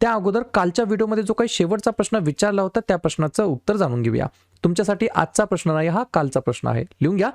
त्या अगोदर कालच्या व्हिडिओमध्ये जो काही शेवटचा प्रश्न विचारला होता त्या प्रश्नाचं उत्तर जाणून घेऊया. तुमच्यासाठी आजचा प्रश्न नाही हा कालचा प्रश्न आहे. लिहून घ्या.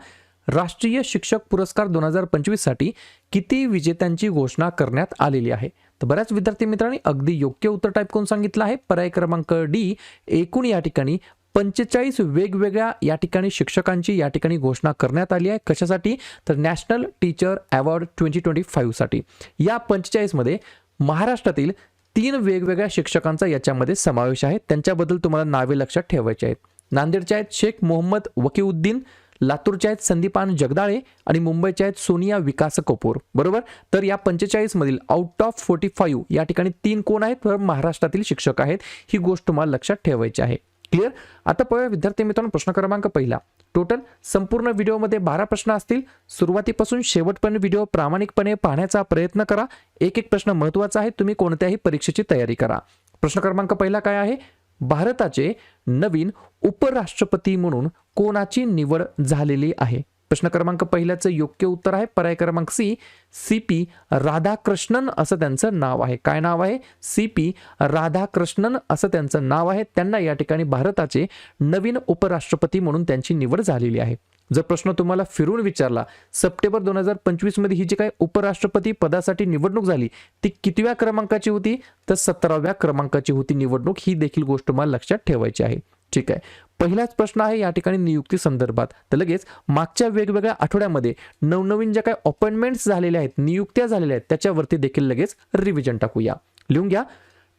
राष्ट्रीय शिक्षक पुरस्कार दोन हजार पंचवीससाठी किती विजेत्यांची घोषणा करण्यात आलेली आहे? तर बऱ्याच विद्यार्थी मित्रांनी अगदी योग्य उत्तर टाईप करून सांगितलं आहे. पर्याय क्रमांक डी एकूण या ठिकाणी पंचेचाळीस वेगवेगळ्या या ठिकाणी शिक्षकांची या ठिकाणी घोषणा करण्यात आली आहे. कशासाठी? तर national teacher award twenty twenty फाईव्हसाठी. या पंचेचाळीसमध्ये महाराष्ट्रातील तीन वेगवेगळ्या शिक्षकांचा याच्यामध्ये समावेश आहे. त्यांच्याबद्दल तुम्हाला नावे लक्षात ठेवायचे आहेत. नांदेडचे आहेत शेख मोहम्मद वकीउद्दीन लातूरचे आहेत संदीपान जगदाळे आणि मुंबईचे आहेत सोनिया विकास कपूर. बरोबर? तर या पंचेचाळीसमधील आउट ऑफ फोर्टी फाईव्ह या ठिकाणी तीन कोण आहेत? तर महाराष्ट्रातील शिक्षक आहेत. ही गोष्ट तुम्हाला लक्षात ठेवायची आहे. क्लिअर आता पाहूया विद्यार्थी मित्रांनो प्रश्न क्रमांक पहिला. टोटल संपूर्ण व्हिडिओमध्ये बारा प्रश्न असतील. सुरुवातीपासून शेवटपर्यंत व्हिडिओ प्रामाणिकपणे पाहण्याचा प्रयत्न करा. एक एक प्रश्न महत्त्वाचा आहे तुम्ही कोणत्याही परीक्षेची तयारी करा. प्रश्न क्रमांक पहिला काय आहे? भारताचे नवीन उपराष्ट्रपती म्हणून कोणाची निवड झालेली आहे? प्रश्न क्रमांक पहिल्याचं योग्य उत्तर आहे. पर्याय क्रमांक सी सी पी राधाकृष्णन असं त्यांचं नाव आहे. काय नाव आहे? सी पी राधाकृष्णन असं त्यांचं नाव आहे. त्यांना या ठिकाणी भारताचे नवीन उपराष्ट्रपती म्हणून त्यांची निवड झालेली आहे. जर प्रश्न तुम्हाला फिरून विचारला सप्टेंबर दोन हजार पंचवीसमध्ये ही जी काय उपराष्ट्रपती पदासाठी निवडणूक झाली ती कितव्या क्रमांकाची होती? तर सतराव्या क्रमांकाची होती निवडणूक. ही देखील गोष्ट मला लक्षात ठेवायची आहे. ठीक आहे. पहिलाच प्रश्न आहे या ठिकाणी नियुक्ती संदर्भात. तर लगेच मागच्या वेगवेगळ्या आठवड्यामध्ये नवनवीन ज्या काही अपॉइंटमेंट्स झालेल्या आहेत नियुक्त्या झालेल्या आहेत त्याच्यावरती देखील लगेच रिव्हिजन टाकूया. लिहून घ्या.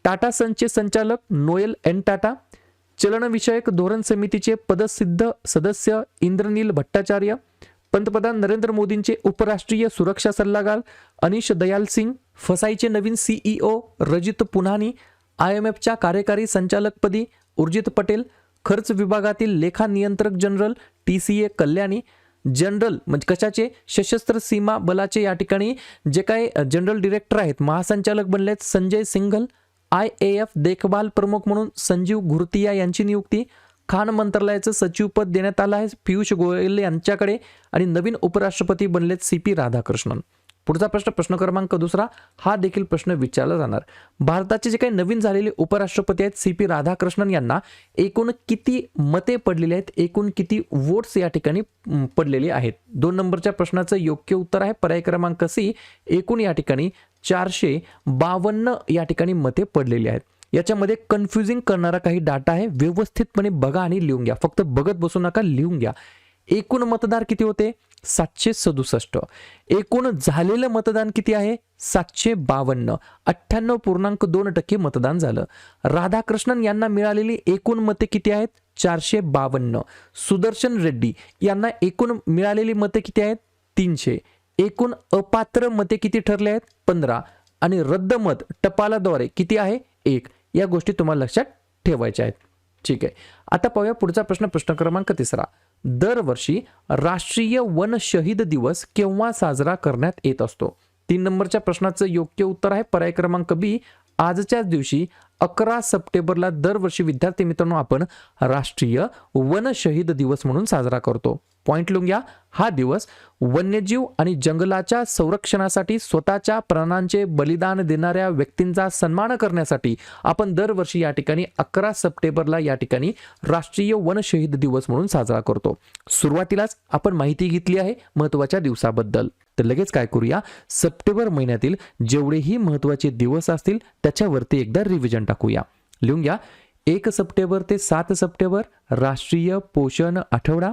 टाटा सनचे संचालक नोएल एन टाटा चलनविषयक धोरण समितीचे पदसिद्ध सदस्य इंद्रनील भट्टाचार्य पंतप्रधान नरेंद्र मोदींचे उपराष्ट्रीय सुरक्षा सल्लागार अनिश दयाल सिंग फसाईचे नवीन CEO Rajit Punhani I M एफच्या कार्यकारी संचालकपदी उर्जित पटेल खर्च विभागातील लेखा नियंत्रक general T C A Kalyani general म्हणजे कशाचे? सशस्त्र सीमा बलाचे या ठिकाणी जे काही जनरल डिरेक्टर आहेत महासंचालक बनले आहेत Sanjay Singhal I A F देखभाल प्रमुख म्हणून संजीव घुरतिया यांची नियुक्ती खान मंत्रालयाचं सचिवपद देण्यात आलं आहे पियुष गोयल यांच्याकडे आणि नवीन उपराष्ट्रपती बनलेत सी पी राधाकृष्णन. पुढचा प्रश्न प्रश्न क्रमांक दुसरा हा देखील प्रश्न विचारला जाणार. भारताचे जे काही नवीन झालेले उपराष्ट्रपती आहेत सी पी राधाकृष्णन यांना एकूण किती मते पडलेली आहेत एकूण किती वोट्स या ठिकाणी पडलेले आहेत? दोन नंबरच्या प्रश्नाचं योग्य उत्तर आहे. पर्याय क्रमांक सी एकूण या ठिकाणी चारशे बावन्न या ठिकाणी मते पडलेली आहेत. याच्यामध्ये कन्फ्युजिंग करणारा काही डाटा आहे. व्यवस्थितपणे बघा आणि लिहून घ्या. फक्त बघत बसू नका लिहून घ्या. एकूण मतदार किती होते? सातशे सदुसष्ट. एकूण झालेलं मतदान किती आहे? सातशे बावन्न. अठ्ठ्याण्णव पूर्णांक दोन टक्के मतदान झालं. राधाकृष्णन यांना मिळालेली एकूण मते किती आहेत? चारशे बावन्न. सुदर्शन रेड्डी यांना एकूण मिळालेली मते किती आहेत? तीनशे. एकूण अपात्र मते किती ठरले आहेत? पंधरा. आणि रद्द मत टपालाद्वारे किती आहे? एक. या गोष्टी तुम्हाला लक्षात ठेवायच्या आहेत. ठीक आहे. आता पाहूया पुढचा प्रश्न प्रश्न क्रमांक तिसरा. दरवर्षी राष्ट्रीय वन शहीद दिवस केव्हा साजरा करण्यात येत असतो? तीन नंबरच्या प्रश्नाचं योग्य उत्तर आहे पर्याय क्रमांक बी. आजच्याच दिवशी अकरा सप्टेंबरला दरवर्षी विद्यार्थी मित्रांनो आपण राष्ट्रीय वन शहीद दिवस म्हणून साजरा करतो. पॉइंट लिहून घ्या हा दिवस वन्यजीव आणि जंगलाच्या संरक्षणासाठी स्वतःच्या प्राणांचे बलिदान देणाऱ्या व्यक्तींचा सन्मान करण्यासाठी आपण दरवर्षी या ठिकाणी अकरा सप्टेंबरला या ठिकाणी राष्ट्रीय वन शहीद दिवस म्हणून साजरा करतो. सुरुवातीलाच आपण माहिती घेतली आहे महत्त्वाच्या दिवसाबद्दल. तर लगेच काय करूया? सप्टेंबर महिन्यातील जेवढेही महत्त्वाचे दिवस असतील त्याच्यावरती एकदा रिव्हिजन टाकूया. लिहून घ्या. एक सप्टेंबर ते सात सप्टेंबर राष्ट्रीय पोषण आठवडा.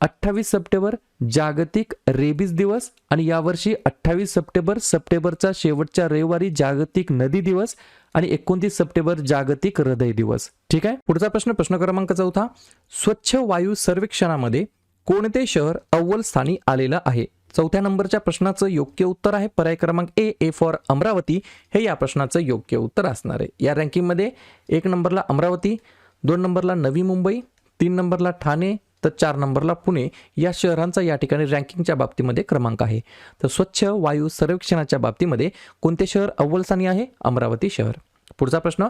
अठ्ठावीस सप्टेंबर जागतिक रेबीज दिवस आणि यावर्षी अठ्ठावीस सप्टेंबर सप्टेंबरचा शेवटच्या रविवारी जागतिक नदी दिवस आणि एकोणतीस सप्टेंबर जागतिक हृदय दिवस. ठीक आहे? पुढचा प्रश्न प्रश्न क्रमांक चौथा. स्वच्छ वायू सर्वेक्षणामध्ये कोणते शहर अव्वल स्थानी आलेलं आहे? चौथ्या नंबरच्या प्रश्नाचं योग्य उत्तर आहे. पर्याय क्रमांक ए ए फॉर अमरावती. हे या प्रश्नाचं योग्य उत्तर असणार आहे. या रँकिंगमध्ये एक नंबरला अमरावती दोन नंबरला नवी मुंबई तीन नंबरला ठाणे तर चार नंबरला पुणे या शहरांचा या ठिकाणी रँकिंगच्या बाबतीमध्ये क्रमांक आहे. तर स्वच्छ वायू सर्वेक्षणाच्या बाबतीमध्ये कोणते शहर अव्वलस्थानी आहे? अमरावती शहर. पुढचा प्रश्न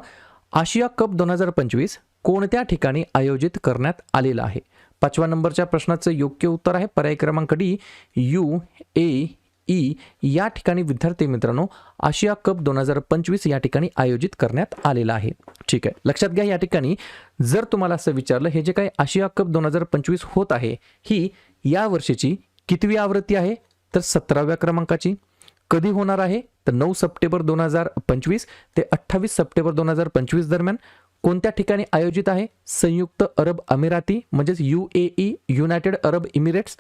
आशिया कप दोन हजार पंचवीस कोणत्या ठिकाणी आयोजित करण्यात आलेला आहे? पाचव्या नंबरच्या प्रश्नाचं योग्य उत्तर आहे. पर्याय क्रमांक डी यू ए ई या ठिकाणी विद्यार्थी मित्रांनो आशिया कप दोन हजार पंचवीस या ठिकाणी आयोजित करण्यात आलेला आहे. ठीक आहे. लक्षात घ्या या ठिकाणी जर तुम्हाला असं विचारलं हे जे काही आशिया कप दोन हजार पंचवीस होत आहे ही या वर्षीची कितवी आवृत्ती आहे? तर सतराव्या क्रमांकाची. कधी होणार आहे? तर नऊ सप्टेंबर दोन हजार पंचवीस ते अठ्ठावीस सप्टेंबर दोन हजार पंचवीस दरम्यान कोणत्या ठिकाणी आयोजित आहे? संयुक्त अरब अमिराती म्हणजेच U A E United Arab Emirates.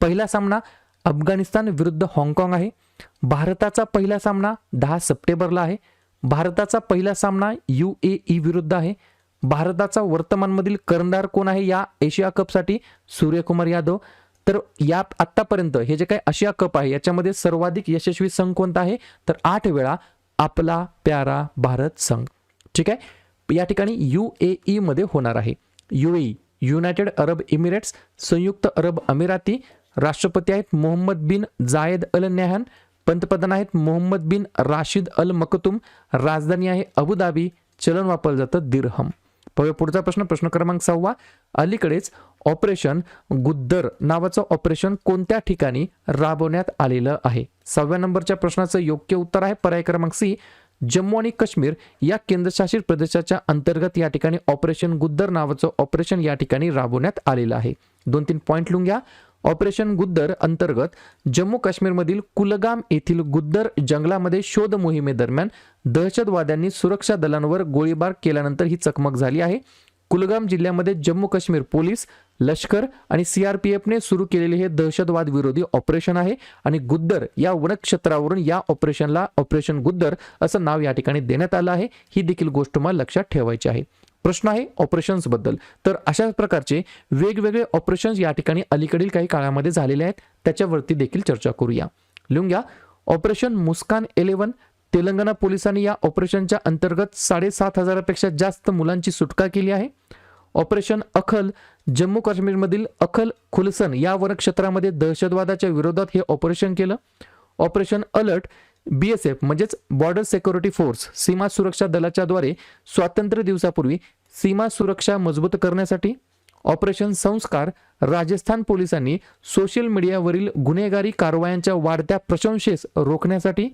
पहिला सामना अफगाणिस्तान विरुद्ध हाँगकाँग आहे. भारताचा पहिला सामना दहा सप्टेंबरला आहे. भारताचा पहिला सामना यू ए ई विरुद्ध आहे. भारताचा वर्तमानमधील कर्णधार कोण आहे या एशिया कपसाठी सूर्यकुमार यादव. तर या आत्तापर्यंत हे जे काही आशिया कप आहे याच्यामध्ये सर्वाधिक यशस्वी संघ कोणता आहे? तर आठ वेळा आपला प्यारा भारत संघ. ठीक आहे? या ठिकाणी यू ए ई मध्ये होणार आहे. U A United Arab Emirates संयुक्त अरब अमिराती राष्ट्रपती आहेत मोहम्मद बिन जायद अल न्याहान पंतप्रधान आहेत मोहम्मद बिन राशिद अल मकतुम राजधानी आहे अबुधाबी चलन वापरलं जातं दिरहम. पाहूया पुढचा प्रश्न प्रश्न क्रमांक सहावा. अलीकडेच ऑपरेशन गुद्दर नावाचं ऑपरेशन कोणत्या ठिकाणी राबवण्यात आलेलं आहे? सहाव्या नंबरच्या प्रश्नाचं योग्य उत्तर आहे पर्याय क्रमांक सी. जम्मू आणि काश्मीर या केंद्रशासित प्रदेशाच्या अंतर्गत या ठिकाणी ऑपरेशन गुद्दर नावाचं ऑपरेशन या ठिकाणी राबवण्यात आलेलं आहे. दोन तीन पॉईंट लिहून घ्या. ऑपरेशन गुद्दर अंतर्गत जम्मू काश्मीरमधील कुलगाम येथील गुद्दर जंगलामध्ये शोध मोहिमेदरम्यान दहशतवाद्यांनी सुरक्षा दलांवर गोळीबार केल्यानंतर ही चकमक झाली आहे. कुलगाम जिल्ह्यामध्ये जम्मू काश्मीर पोलीस लष्कर आणि सीआरपीएफने सुरू केलेले हे दहशतवाद विरोधी ऑपरेशन आहे आणि गुद्दर या वनक्षेत्रावरून या ऑपरेशनला ऑपरेशन गुद्दर असं नाव या ठिकाणी देण्यात आलं आहे. ही देखील गोष्ट मला लक्षात ठेवायची आहे. प्रश्न आहे ऑपरेशन्सबद्दल. तर अशाच प्रकारचे वेगवेगळे ऑपरेशन्स या ठिकाणी अलीकडील काही काळामध्ये झालेले आहेत. त्याच्यावरती देखील चर्चा करूया. लिहून घ्या. ऑपरेशन मुस्कान इलेव्हन तेलंगणा पोलिसांनी या ऑपरेशनच्या अंतर्गत साडेसात हजारापेक्षा जास्त मुलांची सुटका केली आहे. ऑपरेशन अखल जम्मू काश्मीरमधील अखल खुलसन या वनक्षेत्रामध्ये दहशतवादाच्या विरोधात हे ऑपरेशन केलं. Operation alert B S F म्हणजेच बॉर्डर सिक्युरिटी फोर्स सीमा सुरक्षा दलाच्या द्वारे स्वातंत्र्य दिवसापूर्वी सीमा सुरक्षा मजबूत करण्यासाठी ऑपरेशन संस्कार राजस्थान पोलिसांनी सोशल मीडियावरील गुन्हेगारी कारवायांच्या वाढत्या प्रशंसेस रोखण्यासाठी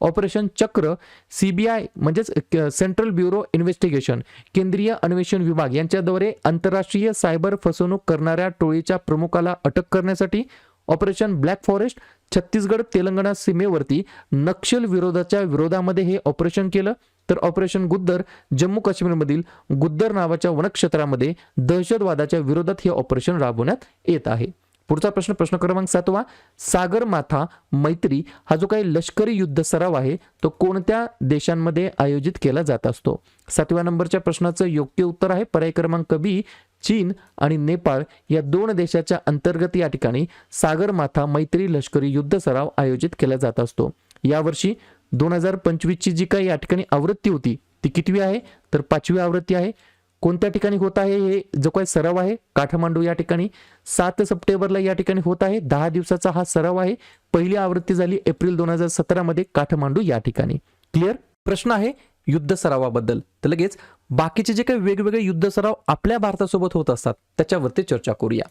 ऑपरेशन चक्र सीबीआय म्हणजेच क- सेंट्रल ब्युरो इन्व्हेस्टिगेशन केंद्रीय अन्वेषण विभाग यांच्याद्वारे आंतरराष्ट्रीय सायबर फसवणूक करणाऱ्या टोळीच्या प्रमुखाला अटक करण्यासाठी operation black forest Chhattisgarh Telangana सीमेवरती नक्षल विरोधाच्या विरोधामध्ये हे ऑपरेशन केलं. तर ऑपरेशन गुद्दर जम्मू काश्मीरमधील गुद्दर नावाच्या वनक्षेत्रामध्ये दहशतवादाच्या विरोधात हे ऑपरेशन राबवण्यात येत आहे. पुढचा प्रश्न प्रश्न क्रमांक सातवा. सागरमाथा मैत्री हा जो काही लष्करी युद्ध सराव आहे तो कोणत्या देशांमध्ये आयोजित केला जात असतो? सातव्या नंबरच्या प्रश्नाचं योग्य उत्तर आहे. पर्याय क्रमांक बी चीन आणि नेपाळ या दोन देशाच्या अंतर्गत या ठिकाणी सागरमाथा मैत्री लष्करी युद्ध सराव आयोजित केला जात असतो. यावर्षी दोन हजार पंचवीसची जी काही या ठिकाणी आवृत्ती होती ती कितवी आहे? तर पाचवी आवृत्ती आहे. कोणत्या ठिकाणी होत आहे हे जो काही सराव आहे काठमांडू या ठिकाणी सात सप्टेंबरला या ठिकाणी होत आहे. दहा दिवसाचा हा सराव आहे. पहिली आवृत्ती झाली एप्रिल दोन हजार सतरामध्ये काठमांडू या ठिकाणी. क्लिअर? प्रश्न आहे युद्ध सरावाबद्दल. तर लगेच बाकीचे जे काही वेगवेगळे युद्ध सराव आपल्या भारतासोबत होत असतात त्याच्यावरती चर्चा करूया.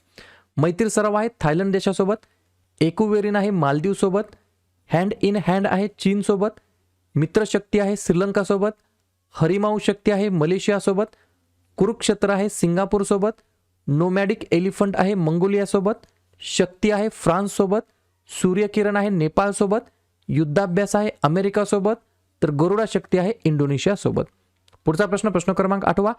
मैत्री सराव आहे थायलंड देशासोबत एकुवेरिन आहे मालदीवसोबत हँड इन हँड आहे चीनसोबत मित्रशक्ती आहे श्रीलंकासोबत हरिमाऊ शक्ती आहे मलेशियासोबत कुरुक्षेत्र आहे सिंगापूरसोबत नोमॅडिक एलिफंट आहे मंगोलियासोबत शक्ती आहे फ्रान्ससोबत सूर्यकिरण आहे नेपाळसोबत युद्धाभ्यास आहे अमेरिकासोबत तर गरुडा शक्ती आहे इंडोनेशियासोबत. पुढचा प्रश्न प्रश्न क्रमांक आठवा.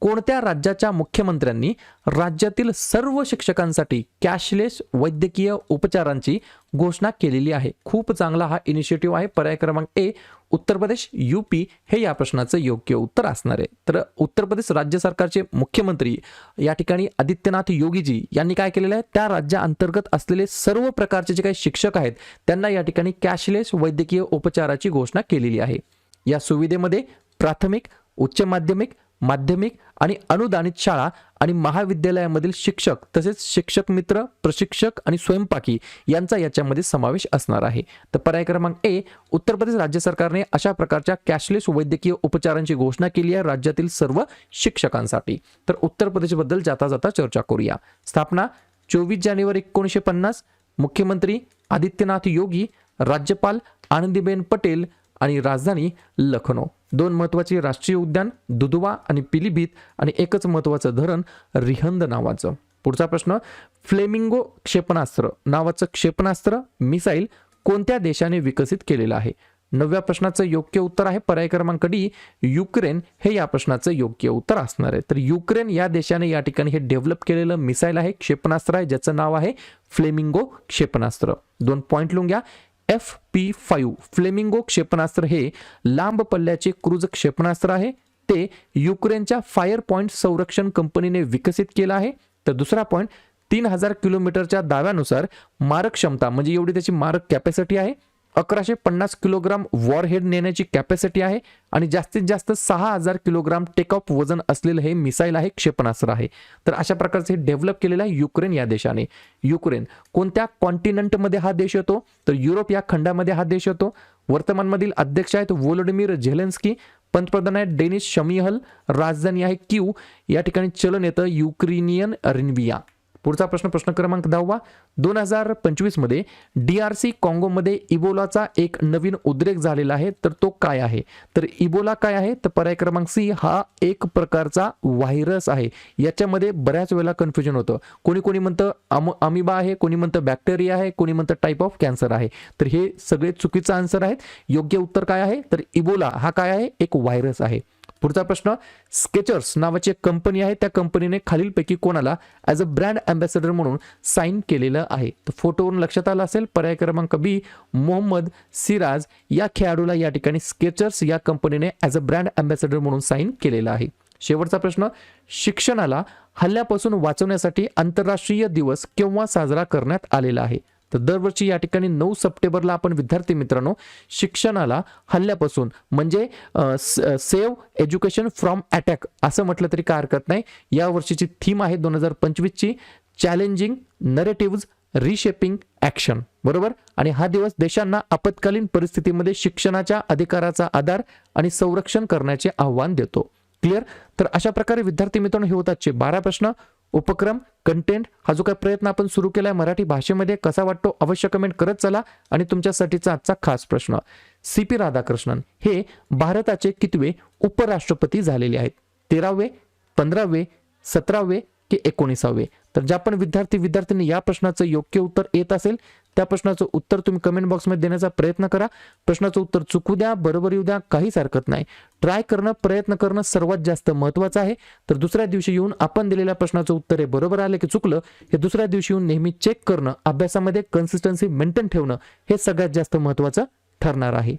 कोणत्या राज्याच्या मुख्यमंत्र्यांनी राज्यातील सर्व शिक्षकांसाठी कॅशलेस वैद्यकीय उपचारांची घोषणा केलेली आहे? खूप चांगला हा इनिशिएटिव्ह आहे. पर्याय क्रमांक ए उत्तर प्रदेश युपी हे या प्रश्नाचं योग्य उत्तर असणार आहे. तर उत्तर प्रदेश राज्य सरकारचे मुख्यमंत्री या ठिकाणी आदित्यनाथ योगीजी यांनी काय केलेलं आहे? त्या राज्याअंतर्गत असलेले सर्व प्रकारचे जे काही शिक्षक आहेत त्यांना या ठिकाणी कॅशलेस वैद्यकीय उपचाराची घोषणा केलेली आहे. या सुविधेमध्ये प्राथमिक उच्च माध्यमिक माध्यमिक आणि अनुदानित शाळा आणि महाविद्यालयामधील शिक्षक तसेच शिक्षक मित्र प्रशिक्षक आणि स्वयंपाकी यांचा याच्यामध्ये समावेश असणार आहे. तर पर्याय क्रमांक ए उत्तर प्रदेश राज्य सरकारने अशा प्रकारच्या कॅशलेस वैद्यकीय उपचारांची घोषणा केली आहे राज्यातील सर्व शिक्षकांसाठी. तर उत्तर प्रदेशबद्दल जाता जाता चर्चा करूया. स्थापना चोवीस जानेवारी एकोणीसशे पन्नास मुख्यमंत्री आदित्यनाथ योगी राज्यपाल आनंदीबेन पटेल आणि राजधानी लखनौ. दोन महत्त्वाची राष्ट्रीय उद्यान दुधवा आणि पिलीभीत आणि एकच महत्त्वाचं धरण रिहंद नावाचं. पुढचा प्रश्न फ्लेमिंगो क्षेपणास्त्र. नावाचं क्षेपणास्त्र मिसाईल कोणत्या देशाने विकसित केलेलं आहे? नवव्या प्रश्नाचं योग्य उत्तर आहे पर्याय क्रमांक डी युक्रेन. हे या प्रश्नाचं योग्य उत्तर असणार आहे. तर युक्रेन या देशाने या ठिकाणी हे डेव्हलप केलेलं मिसाईल आहे क्षेपणास्त्र आहे ज्याचं नाव आहे फ्लेमिंगो क्षेपणास्त्र. दोन पॉईंट लिहून घ्या. एफ पी फाईव्ह फ्लेमिंगो क्षेपणास्त्र हे लांब पल्ल्याचे क्रूज क्षेपणास्त्र आहे. ते युक्रेनच्या फायर पॉईंट संरक्षण कंपनीने विकसित केलं आहे. तर दुसरा पॉईंट तीन हजार किलोमीटरच्या दाव्यानुसार मारक क्षमता म्हणजे एवढी त्याची मारक कॅपॅसिटी आहे. अकराशे पन्नास किलोग्राम वॉरहेड नेण्याची कॅपॅसिटी आहे आणि जास्तीत जास्त सहा हजार किलोग्राम टेक ऑफ वजन असलेलं हे मिसाईल आहे क्षेपणास्त्र आहे. तर अशा प्रकारचे हे डेव्हलप केलेलं आहे युक्रेन या देशाने. युक्रेन कोणत्या कॉन्टिनेंटमध्ये हा देश येतो? तर युरोप या खंडामध्ये हा देश येतो. वर्तमानमधील अध्यक्ष आहेत वोलोडिमीर झेलेन्स्की पंतप्रधान आहेत डेनिस शमीहल राजधानी आहे क्यू. या ठिकाणी चलन येतं युक्रेनियन रिन्विया. पुढचा प्रश्न प्रश्न क्रमांक दहावा दोन हजार पंचवीसमध्ये डी आर सी काँगोमध्ये इबोलाचा एक नवीन उद्रेक झालेला आहे तर तो काय आहे? तर इबोला काय आहे? तर पर्याय क्रमांक सी हा एक प्रकारचा व्हायरस आहे. याच्यामध्ये बऱ्याच वेळेला कन्फ्युजन होतं. कोणी कोणी म्हणतं अम अमिबा आहे कोणी म्हणतं बॅक्टेरिया आहे कोणी म्हणतं टाईप ऑफ कॅन्सर आहे. तर हे सगळे चुकीचं आन्सर आहेत. योग्य उत्तर काय आहे? तर इबोला हा काय आहे? एक व्हायरस आहे. पुढचा प्रश्न स्केचर्स नावाची एक कंपनी आहे. त्या कंपनीने खालीलपैकी कोणाला ॲज अ ब्रँड अँबॅसेडर म्हणून साईन केलेलं आहे? तर फोटोवरून लक्षात आलं असेल पर्याय क्रमांक बी मोहम्मद सिराज या खेळाडूला या ठिकाणी स्केचर्स या कंपनीने ॲज अ ब्रँड अँबॅसेडर म्हणून साईन केलेलं आहे. शेवटचा प्रश्न शिक्षणाला हल्ल्यापासून वाचवण्यासाठी आंतरराष्ट्रीय दिवस केव्हा साजरा करण्यात आलेला आहे? तर दरवर्षी या ठिकाणी नऊ सप्टेंबरला आपण विद्यार्थी मित्रांनो शिक्षणाला हल्ल्यापासून म्हणजे सेव्ह एज्युकेशन फ्रॉम अटॅक असं म्हटलं तरी काय हरकत नाही. या वर्षीची थीम आहे दोन हजार पंचवीसची चॅलेंजिंग नरेटिव्ज रिशेपिंग ॲक्शन. बरोबर? आणि हा दिवस देशांना आपत्कालीन परिस्थितीमध्ये शिक्षणाच्या अधिकाराचा आधार आणि संरक्षण करण्याचे आव्हान देतो. क्लिअर? तर अशा प्रकारे विद्यार्थी मित्रांनो हे होतातचे बारा प्रश्न. उपक्रम कंटेंट हा जो काही प्रयत्न आपण सुरू केलाय मराठी भाषेमध्ये कसा वाटतो अवश्य कमेंट करत चला. आणि तुमच्यासाठीचा आजचा खास प्रश्न सी पी राधाकृष्णन हे भारताचे कितवे उपराष्ट्रपती झालेले आहेत? तेरावे पंधरावे सतरावे की एकोणीसावे? तर ज्या पण विद्यार्थी विद्यार्थ्यांनी या प्रश्नाचं योग्य उत्तर येत असेल त्या प्रश्नाचं उत्तर तुम्ही कमेंट बॉक्समध्ये देण्याचा प्रयत्न करा. प्रश्नाचं उत्तर चुकू द्या बरोबर येऊ द्या काहीच हरकत नाही. ट्राय करणं प्रयत्न करणं सर्वात जास्त महत्त्वाचं आहे. तर दुसऱ्या दिवशी येऊन आपण दिलेल्या प्रश्नाचं उत्तर हे बरोबर आलं की चुकलं हे दुसऱ्या दिवशी येऊन नेहमी चेक करणं अभ्यासामध्ये कन्सिस्टन्सी मेंटेन ठेवणं हे सगळ्यात जास्त महत्त्वाचं ठरणार आहे.